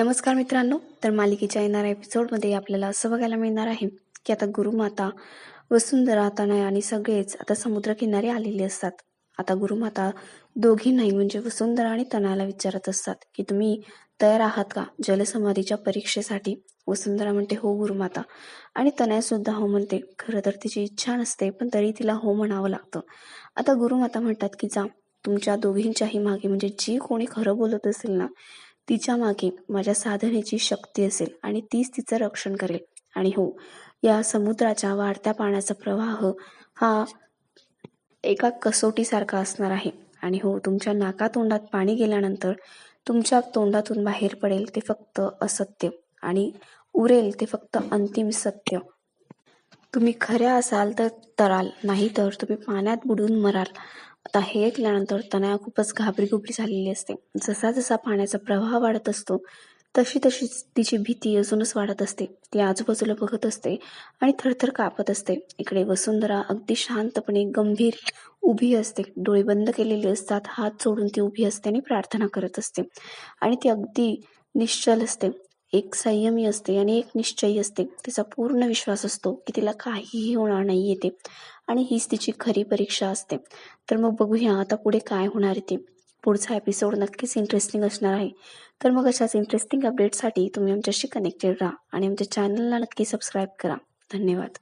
नमस्कार मित्रांनो तर मालिकेच्या येणाऱ्या एपिसोडमध्ये आपल्याला असं बघायला मिळणार आहे की आता गुरुमाता वसुंधरा तनय आणि सगळेच आता समुद्रकिनारी आलेले असतात. आता गुरुमाता दोघींनाही म्हणजे वसुंधरा आणि तनयाला विचारत असतात की तुम्ही तयार आहात का जलसमाधीच्या परीक्षेसाठी? वसुंधरा म्हणते हो गुरुमाता. आणि तनया सुद्धा हो म्हणते खरं तर तिची इच्छा नसते पण तरी तिला हो म्हणावं लागतं. आता गुरुमाता म्हणतात की जा तुमच्या दोघींच्याही मागे म्हणजे जी कोणी खरं बोलत असेल ना तिच्यामागे माझ्या साधनेची शक्ती असेल आणि तीच तिचं रक्षण करेल. आणि हो या समुद्राच्या वाढत्या पाण्याचा प्रवाह हा एका कसोटीसारखा असणार आहे. आणि हो तुमच्या नाकातोंडात पाणी गेल्यानंतर तुमच्या तोंडातून बाहेर पडेल ते फक्त असत्य आणि उरेल ते फक्त अंतिम सत्य. तुम्ही खऱ्या असाल तर तराल नाही तर तुम्ही पाण्यात बुडून मराल. आता हे ऐकल्यानंतर तनया खूपच घाबरीगुबरी झालेली असते. जसा जसा पाण्याचा प्रवाह वाढत असतो तशी तशी तिची भीती अजूनच वाढत असते. ती आजूबाजूला बघत असते आणि थरथर कापत असते. इकडे वसुंधरा अगदी शांतपणे गंभीर उभी असते. डोळे बंद केलेले असतात हात जोडून ती उभी असते आणि प्रार्थना करत असते. आणि ती अगदी निश्चल असते. एक संयमी असते आणि एक निश्चयी असते. तिचा पूर्ण विश्वास असतो की तिला काहीही होणार नाही येते आणि हीच तिची खरी परीक्षा असते. तर मग बघूया आता पुढे काय होणार आहे ते. पुढचा एपिसोड नक्कीच इंटरेस्टिंग असणार आहे. तर मग अशाच इंटरेस्टिंग अपडेटसाठी तुम्ही आमच्याशी कनेक्टेड राहा आणि आमच्या चॅनलला नक्की सबस्क्राईब करा. धन्यवाद.